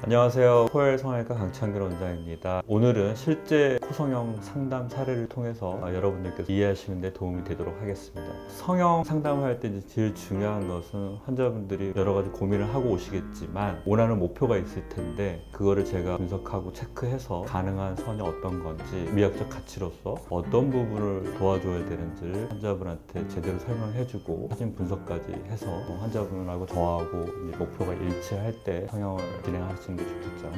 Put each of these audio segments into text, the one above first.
안녕하세요. 코엘 성형외과 강창길 원장입니다. 오늘은 실제 코성형 상담 사례를 통해서 아, 여러분들께서 이해하시는 데 도움이 되도록 하겠습니다. 성형 상담할 때 이제 제일 중요한 것은 환자분들이 여러 가지 고민을 하고 오시겠지만 원하는 목표가 있을 텐데 그거를 제가 분석하고 체크해서 가능한 선이 어떤 건지 미학적 가치로서 어떤 부분을 도와줘야 되는지를 환자분한테 제대로 설명해주고 사진 분석까지 해서 환자분하고 저하고 목표가 일치할 때 성형을 진행 하시는 게 좋겠죠.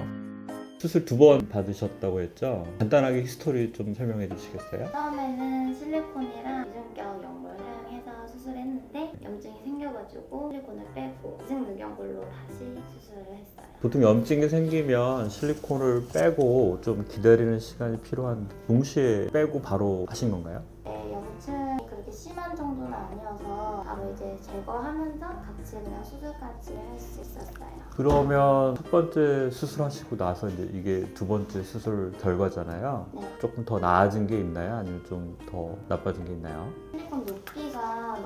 수술 두 번 받으셨다고 했죠? 간단하게 히스토리 좀 설명해 주시겠어요? 처음에는 실리콘이랑 이중격 연골 사용해서 수술했는데 염증이 생겨가지고 실리콘을 빼고 이중늑연골로 다시 수술을 했어요. 보통 염증이 생기면 실리콘을 빼고 좀 기다리는 시간이 필요한데 동시에 빼고 바로 하신 건가요? 그렇게 심한 정도는 아니어서 바로 이제 제거하면서 같이 그냥 수술까지 할 수 있었어요. 그러면 첫 번째 수술하시고 나서 이제 이게 두 번째 수술 결과잖아요. 네. 조금 더 나아진 게 있나요? 아니면 좀 더 나빠진 게 있나요? 실리콘 높이가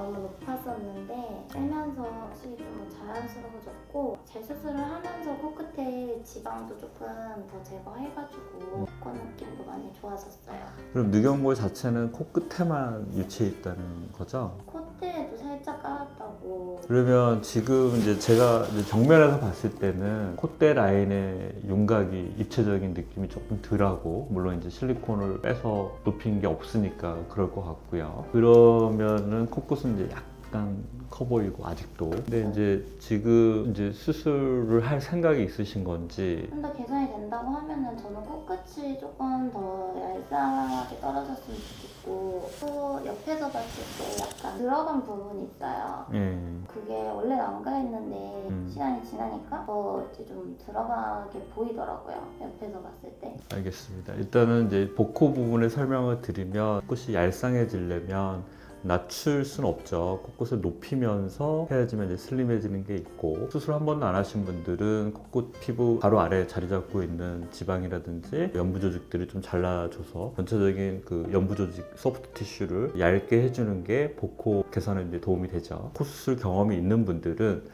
빼면서 확실히 좀 자연스러워졌고 재수술을 하면서 코끝에 지방도 조금 더 제거해가지고 코 느낌도 많이 좋아졌어요. 그럼 늑연골 자체는 코끝에만 위치해 있다는 거죠? 콧대에도 살짝 깔았다고 그러면 지금 이제 제가 이제 정면에서 봤을 때는 콧대 라인의 윤곽이 입체적인 느낌이 조금 덜하고 물론 이제 실리콘을 빼서 높인 게 없으니까 그럴 것 같고요. 그러면은 코끝은 이제 약간 커 보이고 아직도. 근데 이제 지금 이제 수술을 할 생각이 있으신 건지 좀 더 개선이 된다고 하면은 저는 코끝이 조금 더 얄쌍하게 떨어졌으면 좋겠고 또 옆에서 봤을 때 약간 들어간 부분이 있어요. 예. 그게 원래 안가 있는데 음. 시간이 지나니까 더 이제 좀 들어가게 보이더라고요. 옆에서 봤을 때. 알겠습니다. 일단은 이제 복코 부분에 설명을 드리면 코끝이 얄쌍해지려면 낮출 수는 없죠. 코끝을 높이면서 해야지만 이제 슬림해지는 게 있고 수술 한 번도 안 하신 분들은 코끝 피부 바로 아래에 자리 잡고 있는 지방이라든지 연부 조직들을 좀 잘라줘서 전체적인 그 연부 조직 소프트 티슈를 얇게 해주는 게 복코 개선에 이제 도움이 되죠. 코 수술 경험이 있는 분들은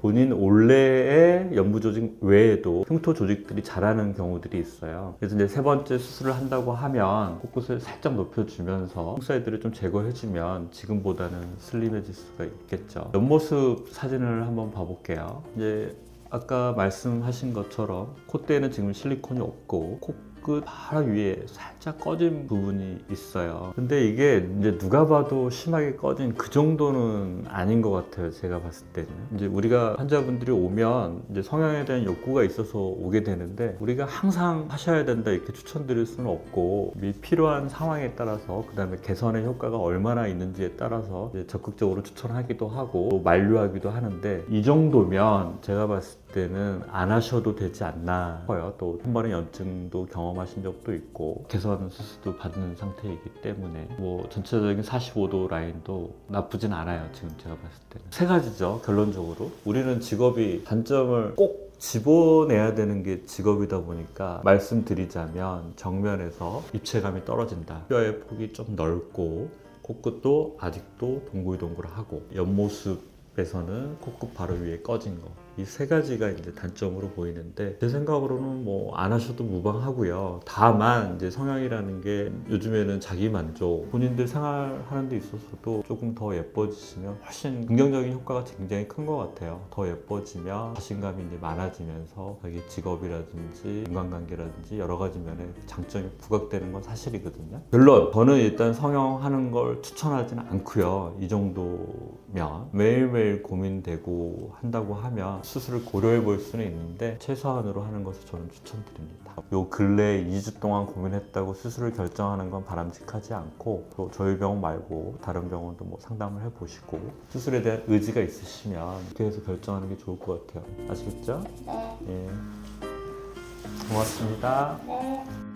본인 원래의 연부 조직 외에도 흉터 조직들이 자라는 경우들이 있어요. 그래서 이제 세 번째 수술을 한다고 하면 코끝을 살짝 높여주면서 흉사이들을 좀 제거해주면 지금보다는 슬림해질 수가 있겠죠. 옆모습 사진을 한번 봐볼게요. 이제 아까 말씀하신 것처럼 콧대에는 지금 실리콘이 없고 코 끝 바로 위에 살짝 꺼진 부분이 있어요. 근데 이게 이제 누가 봐도 심하게 꺼진 그 정도는 아닌 것 같아요. 제가 봤을 때는. 이제 우리가 환자분들이 오면 이제 성형에 대한 욕구가 있어서 오게 되는데 우리가 항상 하셔야 된다 이렇게 추천드릴 수는 없고 미 필요한 상황에 따라서 그 다음에 개선의 효과가 얼마나 있는지에 따라서 적극적으로 추천하기도 하고 또 만류하기도 하는데 이 정도면 제가 봤을 때는 안 하셔도 되지 않나 싶어요. 또 한 번의 염증도 경험 하신 적도 있고 개선 수술도 받은 상태이기 때문에 뭐 전체적인 45도 라인도 나쁘진 않아요. 지금 제가 봤을 때는 세 가지죠. 결론적으로 우리는 직업이 단점을 꼭 집어내야 되는 게 직업이다 보니까 말씀드리자면 정면에서 입체감이 떨어진다. 뼈의 폭이 좀 넓고 코끝도 아직도 동글동글하고 옆모습에서는 코끝 바로 위에 꺼진 거. 이 세 가지가 이제 단점으로 보이는데 제 생각으로는 뭐 안 하셔도 무방하고요. 다만 이제 성형이라는 게 요즘에는 자기 만족, 본인들 생활하는 데 있어서도 조금 더 예뻐지시면 훨씬 긍정적인 효과가 굉장히 큰 것 같아요. 더 예뻐지면 자신감이 이제 많아지면서 자기 직업이라든지 인간관계라든지 여러 가지 면에 장점이 부각되는 건 사실이거든요. 물론 저는 일단 성형하는 걸 추천하지는 않고요. 이 정도면 매일매일 고민되고 한다고 하면 수술을 고려해 볼 수는 있는데 최소한으로 하는 것을 저는 추천드립니다. 요 근래 2주 동안 고민했다고 수술을 결정하는 건 바람직하지 않고 또 저희 병원 말고 다른 병원도 뭐 상담을 해 보시고 수술에 대한 의지가 있으시면 그렇게 해서 결정하는 게 좋을 것 같아요. 아시겠죠? 네. 예. 고맙습니다. 네.